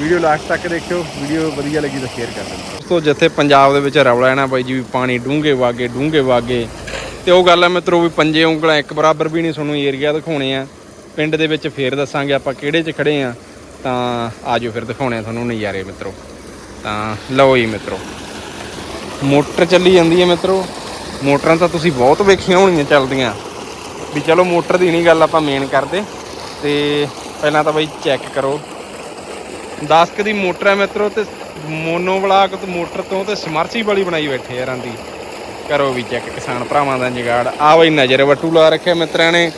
Video last ਤੱਕ ਦੇਖਿਓ, video ਵਧੀਆ ਲੱਗੀ ਤਾਂ ਸ਼ੇਅਰ ਕਰ ਦਿਓ। ਦੋਸਤੋ, ਜਿੱਥੇ ਪੰਜਾਬ ਦੇ ਵਿੱਚ ਰੌਲਾ ਹੈ ਨਾ ਬਾਈ ਜੀ, ਵੀ ਪਾਣੀ ਡੂੰਘੇ ਵਾਗੇ ਡੂੰਘੇ ਵਾਗੇ। ਤੇ ਉਹ ਗੱਲ ਹੈ ਮਿੱਤਰੋ, ਵੀ ਪੰਜੇ ਉਂਗਲਾਂ ਇੱਕ ਬਰਾਬਰ ਵੀ ਨਹੀਂ ਤੁਹਾਨੂੰ ਏਰੀਆ ਦਿਖਾਉਣੇ ਆ। ਪਿੰਡ ਦੇ ਵਿੱਚ ਫੇਰ ਦੱਸਾਂਗੇ ਆਪਾਂ ਕਿਹੜੇ 'ਚ ਖੜੇ ਆ। ਤਾਂ ਆਜੋ ਫਿਰ ਦਿਖਾਉਣੇ ਆ ਤੁਹਾਨੂੰ ਨਜ਼ਾਰੇ ਮਿੱਤਰੋ। ਤਾਂ ਲਓ ਜੀ ਮਿੱਤਰੋ। ਮੋਟਰ ਚੱਲੀ ਜਾਂਦੀ ਹੈ ਮਿੱਤਰੋ। ਮੋਟਰਾਂ ਤਾਂ ਤੁਸੀਂ ਬਹੁਤ ਵੇਖੀਆਂ ਹੋਣੀਆਂ ਚੱਲਦੀਆਂ। ਵੀ ਚਲੋ ਮੋਟਰ ਦੀ ਨਹੀਂ ਗੱਲ ਆਪਾਂ ਮੇਨ ਕਰਦੇ। ਤੇ ਪਹਿਲਾਂ ਤਾਂ ਬਾਈ ਚੈੱਕ ਕਰੋ। 10 ਦੀ ਮੋਟਰ ਹੈ ਮਿੱਤਰੋ ਤੇ ਮੋਨੋ ਬਲਾਕ ਤੋਂ ਮੋਟਰ ਤੋਂ ਤੇ ਸਮਰਸੀ ਵਾਲੀ ਬਣਾਈ ਬੈਠੇ ਯਾਰਾਂ ਦੀ ਕਰੋ ਵੀ ਚੈੱਕ ਕਿਸਾਨ ਭਰਾਵਾਂ ਦਾ ਜਗਾੜ। ਆ ਬਈ ਨਜ਼ਰ ਵੱਟੂ ਲਾ ਰੱਖਿਆ ਮਿੱਤਰਾਂ ਨੇ।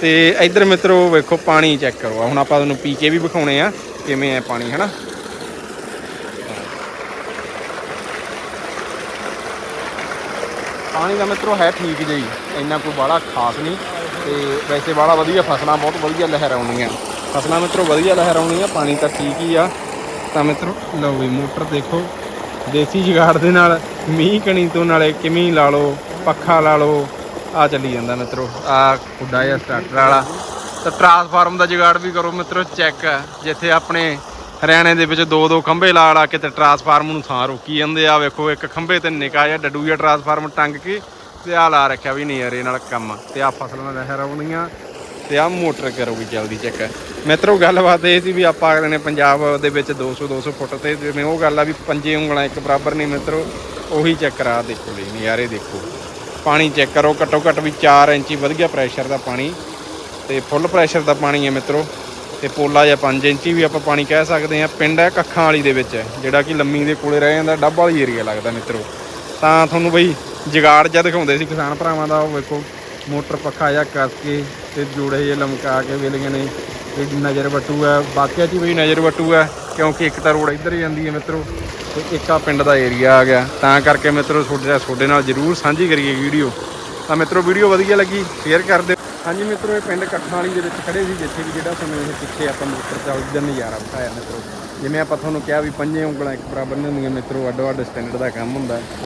ਤੇ ਇੱਧਰ ਮਿੱਤਰੋ ਵੇਖੋ ਪਾਣੀ ਚੈੱਕ ਕਰੋ। ਹੁਣ ਆਪਾਂ ਤੁਹਾਨੂੰ ਪੀ ਕੇ ਵੀ ਵਿਖਾਉਣੇ ਆ ਕਿਵੇਂ ਹੈ ਪਾਣੀ, ਹਨਾ? ਪਾਣੀ ਦਾ ਮਿੱਤਰੋ ਹੈ ਠੀਕ ਜਿਹੀ ਇੰਨਾ ਕੋਈ ਬਾਹਲਾ ਖਾਸ ਨਹੀਂ। ਤੇ ਵੈਸੇ ਬਾਹਲਾ ਵਧੀਆ ਫਸਲਾਂ, ਬਹੁਤ ਵਧੀਆ ਲਹਿਰਾਉਂਦੀਆਂ ਫਸਲਾਂ ਮਿੱਤਰੋ, ਵਧੀਆ ਲਹਿਰਾਉਣੀਆਂ ਪਾਣੀ ਤਾਂ ਠੀਕ ਹੀ ਆ। ਤਾਂ ਮਿੱਤਰੋ, ਲਓ ਵੀ ਮੋਟਰ ਦੇਖੋ, ਦੇਸੀ ਜੁਗਾੜ ਦੇ ਨਾਲ, ਮੀਂਹ ਕਣੀ ਤੋਂ ਨਾਲੇ ਕਿਵੇਂ ਲਾ ਲਓ, ਪੱਖਾ ਲਾ ਲਓ ਆ ਚੱਲੀ ਜਾਂਦਾ ਮਿੱਤਰੋ ਆ ਖੁੱਡਾ ਜਿਹਾ ਸਟਾਰਟਰ ਵਾਲਾ। ਤਾਂ ਟਰਾਂਸਫਾਰਮ ਦਾ ਜੁਗਾੜ ਵੀ ਕਰੋ ਮਿੱਤਰੋ ਚੈੱਕ ਜਿੱਥੇ ਆਪਣੇ ਹਰਿਆਣੇ ਦੇ ਵਿੱਚ ਦੋ ਦੋ ਖੰਭੇ ਲਾ ਲਾ ਕੇ ਤੇ ਟਰਾਂਸਫਾਰਮ ਨੂੰ ਥਾਂ ਰੋਕੀ ਜਾਂਦੇ ਆ। ਵੇਖੋ, ਇੱਕ ਖੰਭੇ ਤੇ ਨਿਕਾ ਜਿਹਾ, ਡੱਡੂ ਜਿਹਾ ਟਰਾਂਸਫਾਰਮ ਟੰਗ ਕੇ ਤੇ ਆ ਲਾ ਰੱਖਿਆ ਵੀ ਨਹੀਂ ਯਾਰ ਇਹ ਨਾਲ ਕੰਮ। ਤੇ ਆ ਫਸਲਾਂ ਲਹਿਰ ਆਉਣੀਆਂ। ਤੇ ਆ ਮੋਟਰ ਕਰੋ ਜਲਦੀ ਚੈੱਕ ਮਿੱਤਰੋ ਗੱਲਬਾਤ ਇਹ ਸੀ ਵੀ ਆਪਾਂ ਅਗਲੇ ਨੇ ਪੰਜਾਬ ਦੇ ਵਿੱਚ 200 200 ਫੁੱਟ ਤੇ ਜਿਵੇਂ ਉਹ ਗੱਲ ਆ ਵੀ ਪੰਜੇ ਉਂਗਲਾਂ ਇੱਕ ਬਰਾਬਰ ਨਹੀਂ ਮਿੱਤਰੋ ਉਹੀ ਚੈੱਕ ਆ ਦੇਖੋ ਲਈ ਨਜ਼ਾਰੇ ਦੇਖੋ। ਪਾਣੀ ਚੈੱਕ ਕਰੋ ਘੱਟੋ ਘੱਟ ਵੀ 4 ਇੰਚੀ ਵਧੀਆ ਪ੍ਰੈਸ਼ਰ ਦਾ ਪਾਣੀ ਤੇ ਫੁੱਲ ਪ੍ਰੈਸ਼ਰ ਦਾ ਪਾਣੀ ਹੈ ਮਿੱਤਰੋ ਤੇ ਪੋਲਾ ਜਾਂ 5 ਇੰਚੀ ਵੀ ਆਪਾਂ ਪਾਣੀ ਕਹਿ ਸਕਦੇ ਹਾਂ। ਪਿੰਡ ਹੈ ਕੱਖਾਂ ਵਾਲੀ ਦੇ ਵਿੱਚ ਹੈ, ਜਿਹੜਾ ਕਿ ਲੰਮੀ ਦੇ ਕੋਲੇ ਰਹਿ ਜਾਂਦਾ ਡੱਬ ਵਾਲੀ ਏਰੀਆ ਲੱਗਦਾ ਮਿੱਤਰੋ ਤਾਂ ਤੁਹਾਨੂੰ ਬਈ ਜਗਾੜ ਜਿਹਾ ਦਿਖਾਉਂਦੇ ਸੀ ਕਿਸਾਨ ਭਰਾਵਾਂ ਦਾ ਉਹ ਵੇਖੋ ਮੋਟਰ ਪੱਖਾ ਜਿਹਾ ਕੱਸ ਕੇ ਤੇ ਜੋੜੇ ਜੇ ਲਮਕਾ ਕੇ ਵੇਲੀਆਂ ਨੇ ਇਹ ਨਜ਼ਰ ਵਟੂ ਹੈ ਬਾਕਿਆ ਚ ਵੀ ਨਜ਼ਰ ਵਟੂ ਹੈ ਕਿਉਂਕਿ ਇੱਕ ਤਾਂ ਰੋਡ ਇੱਧਰ ਹੀ ਜਾਂਦੀ ਹੈ ਮਿੱਤਰੋ ਤੇ ਇੱਕ ਆ ਪਿੰਡ ਦਾ ਏਰੀਆ ਆ ਗਿਆ। ਤਾਂ ਕਰਕੇ ਮਿੱਤਰੋ ਤੁਹਾਡੇ ਤੁਹਾਡੇ ਨਾਲ ਜਰੂਰ ਸਾਂਝੀ ਕਰੀਏ ਵੀਡੀਓ। ਤਾਂ ਮਿੱਤਰੋ ਵੀਡੀਓ ਵਧੀਆ ਲੱਗੀ ਸ਼ੇਅਰ ਕਰ ਦਿਓ। ਹਾਂਜੀ ਮਿੱਤਰੋ, ਇਹ ਪਿੰਡ ਕੱਖਾਂ ਵਾਲੀ ਦੇ ਵਿੱਚ ਖੜੇ ਸੀ, ਜਿੱਥੇ ਵੀ ਜਿਹੜਾ ਤੁਹਾਨੂੰ ਇਹ ਪਿੱਛੇ ਆਪਾਂ ਮੋਟਰ ਚੱਲਦੀ ਦਾ ਨਜ਼ਾਰਾ ਵਿਖਾਇਆ ਮਿੱਤਰੋ। ਜਿਵੇਂ ਆਪਾਂ ਤੁਹਾਨੂੰ ਕਿਹਾ ਵੀ ਪੰਜੇ ਉਂਗਲਾਂ ਇੱਕ ਬਰਾਬਰ ਨਹੀਂ ਹੁੰਦੀਆਂ ਮਿੱਤਰੋ ਅੱਡੋ ਅੱਡ ਸਟੈਂਡਰਡ ਦਾ ਕੰਮ ਹੁੰਦਾ।